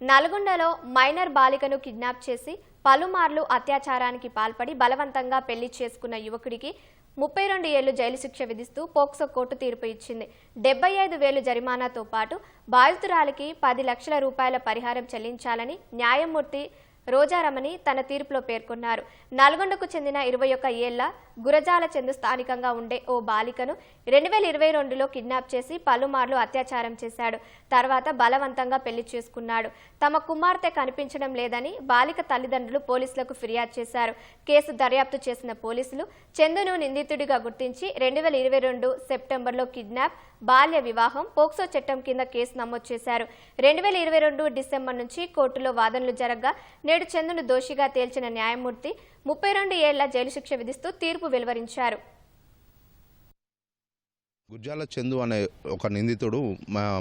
నల్గొండలో మైనర్ బాలికను కిడ్నాప్ చేసి పలుమార్లు అత్యాచారానికి పాల్పడి బలవంతంగా పెళ్ళి చేసుకున్న యువకుడికి ముప్పై రెండు ఏళ్ళు జైలు శిక్ష విధిస్తూ పోక్సో కోర్టు తీర్పు ఇచ్చింది. డెబ్బై ఐదు వేలు జరిమానాతో పాటు బాధితురాలికి పది లక్షల రూపాయల పరిహారం చెల్లించాలని న్యాయమూర్తి రోజారమణి తన తీర్పులో పేర్కొన్నారు. నల్గొండకు చెందిన ఇరవై ఒక్క ఏళ్ళ గురజాల చెందు స్థానికంగా ఉండే ఓ బాలికను రెండు వేల ఇరవై రెండులో కిడ్నాప్ చేసి పలుమార్లు అత్యాచారం చేశాడు. తర్వాత బలవంతంగా పెళ్ళి చేసుకున్నాడు. తమ కుమార్తె కనిపించడం లేదని బాలిక తల్లిదండ్రులు పోలీసులకు ఫిర్యాదు చేశారు. కేసు దర్యాప్తు చేసిన పోలీసులు చందును నిందితుడిగా గుర్తించి రెండు వేల ఇరవై రెండు సెప్టెంబర్లో కిడ్నాప్ బాల్య వివాహం పోక్సో చట్టం కింద కేసు నమోదు చేశారు. రెండు వేల ఇరవై రెండు డిసెంబర్ నుంచి కోర్టులో వాదనలు జరగగా నేడు చందును దోషిగా తేల్చిన న్యాయమూర్తి ముప్పై రెండు ఏళ్ళ జైలు శిక్ష విధిస్తూ తీర్పు వెలువరించారు. గుజ్జాల చందు అనే ఒక నిందితుడు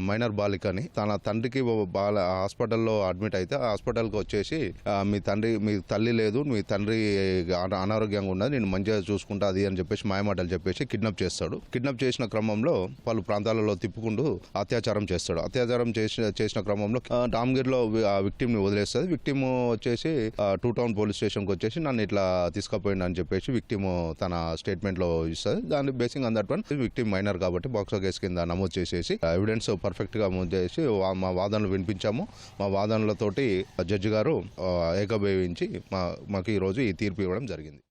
మైనర్ బాలికని తన తండ్రికి బాల హాస్పిటల్లో అడ్మిట్ అయితే హాస్పిటల్కి వచ్చేసి మీ తండ్రి మీ తల్లి లేదు మీ తండ్రి అన- అనారోగ్యంగా ఉన్నది నేను మంచిగా చూసుకుంటా అది అని చెప్పేసి మాయమాటలు చెప్పేసి కిడ్నాప్ చేస్తాడు. కిడ్నాప్ చేసిన క్రమంలో పలు ప్రాంతాలలో తిప్పుకుంటూ అత్యాచారం చేస్తాడు. అత్యాచారం చేసిన చేసిన క్రమంలో డామ్గిరిలో ఆ విక్టిమ్ని వదిలేస్తుంది విక్టిమ్ వచ్చేసి టూ టౌన్ పోలీస్ స్టేషన్కి వచ్చేసి నన్ను ఇట్లా తీసుకుపోయింది అని చెప్పేసి విక్టిమ్ తన స్టేట్మెంట్లో ఇస్తుంది దాని బేసింగ్ ఆన్ విక్టిమ్ మైనర్ కాబట్టి బాక్సో కేసు కింద నమోదు చేసేసి ఎవిడెన్స్ పర్ఫెక్ట్గా నమోదు చేసి మా వాదనలు వినిపించాము. మా వాదనలతోటి జడ్జి గారు ఆ, ఏకభవించి మా మాకు ఈ రోజు ఈ తీర్పు ఇవ్వడం జరిగింది.